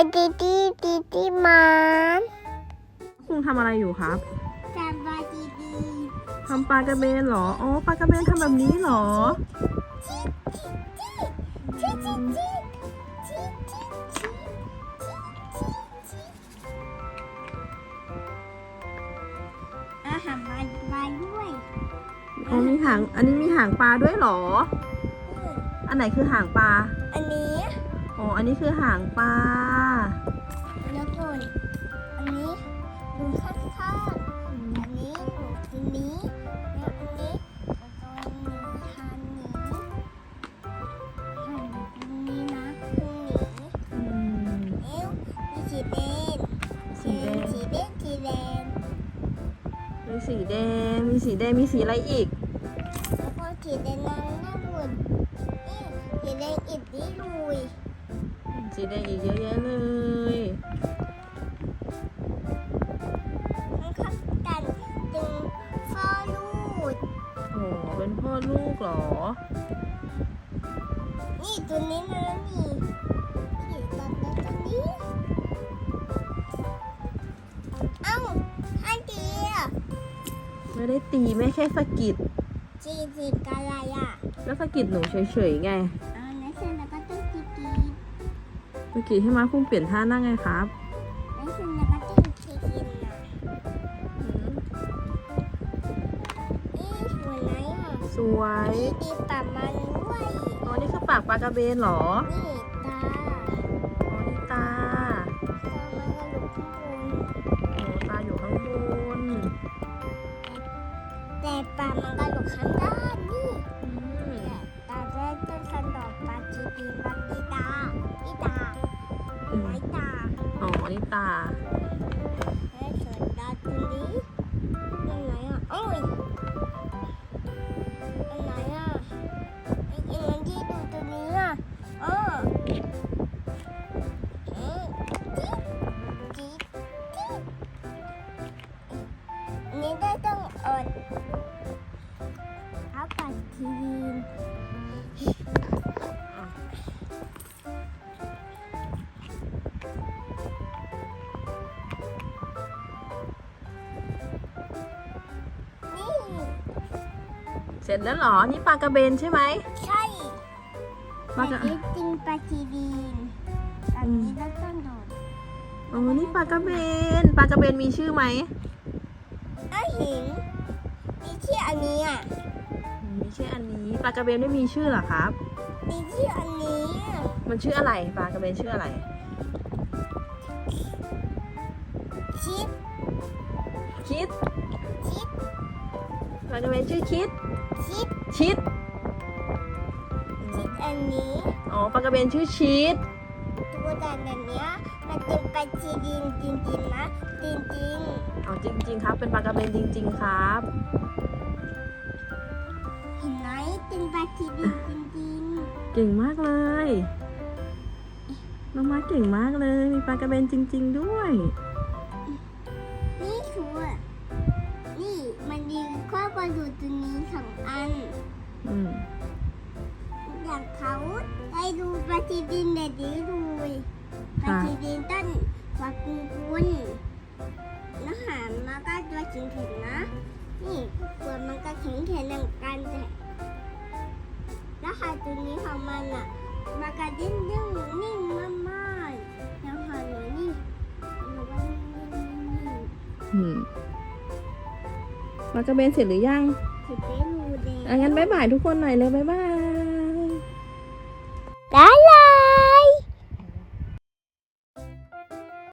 ดิดีดิดีมันคุณทำอะไรอยู่ครับทำปลาดีดีทำปลากระเบนเหรอ อ๋อ ปลากระเบนทำแบบนี้เหรออาหารปลาด้วยอ๋อมีหาง อันนี้มีหางปลาด้วยเหรอ อันไหนคือหางปลา อันนี้ อ๋อ อันนี้คือหางปลา แล้วก็อันนี้ดูข้างๆอันนี้ดูตรงนี้แล้วอันนี้แล้วก็อันนี้ทางนี้ทางตรงนี้นะตรงนี้อืมเอ้วมีสีแดงสีแดงสีแดงสีแดงมีสีแดง มีสีแดง มีสีอะไรอีก แล้วก็สีแดงนั้นน่าบุญนี่สีแดงอีกนี่ลุย สีแดงอีกเยอะแยะเลย เป็นพ่อลูกเหรอ นี่ตัวนี้นะนี่นี่ตัวนี้ตัวนี้เอ้าอันเดียวไม่ได้ตีแม่แค่สะกิดจีจีอะไรอะแล้วสะกิดหนูเฉยๆไงเอาแล้วเสร็จแล้วก็ต้องจีจีสะกิดให้มาคุ้งเปลี่ยนท่านั่งไงครับ สวยนี่ดีปากมันด้วยอ๋อนี่คือปากปลากระเบนเหรอ นี่ตาอ๋อนี่ตาตามันก็หลุดข้างบนโอ้ตาอยู่ข้างบนแต่ปากมันก็หลุดข้างด้านนี่อืมตาจะต้นสันดอกปลาจีบีบักอีตาอีตาอืมไม้ตาอ๋อนี่ตา ทีนนี่เสร็จแล้วเหรอ นี่ปลากระเบนใช่ไหม ใช่ปลาแต่กระจริงๆปลาจีดีนตอนนี้เราต้องโดดอ๋อนี่ปลากระเบน ปลากระเบนมีชื่อไหมอ้าหินมีที่อันนี้อะอืม ไม่ใช่อันนี้ปลากระเบนไม่มีชื่อเหรอครับ มีที่อันนี้อะมันชื่ออะไรปลากระเบนชื่ออะไรชิดคิดชิดปลากระเบนชื่อคิดชิดชิดชิดอันนี้อ๋อปลากระเบนชื่อชีสตัวด่านอันเนี้ยมันเป็นปลาจีดีนจริงๆนะจริงอ๋อจริง ๆ ครับ เป็นปลากระเบนจริง ๆ ครับๆ เห็นไหมเป็นปลาจีดีนจริงเก่งมากเลย น้องมาเก่งมากเลย มีปลากระเบนจริง ๆ ด้วย ๆนี่คือนี่มันดีข้อประดูตัวนี้สองอัน อืมอย่างเขาได้ดูปฏิดินเด็ดดีดูยปค่ะฏิดินต้นฝักกุงกุนแล้วหางมันก็ตัวแข็งๆนะ นี่ตัวมันก็แข็งๆเหมือนกันแต่ แล้วหางตัวนี้ของมันอะมันก็ดิ้นดิ้นนิ่งมากๆแล้วหางหนูนี่มันก็ดิ้นดิ้นนิ่งอืมปลากระเบนเสร็จหรือยังๆถือเป็นรูแดงอะงั้นบายบายทุกคนหน่อยเลยบายบาย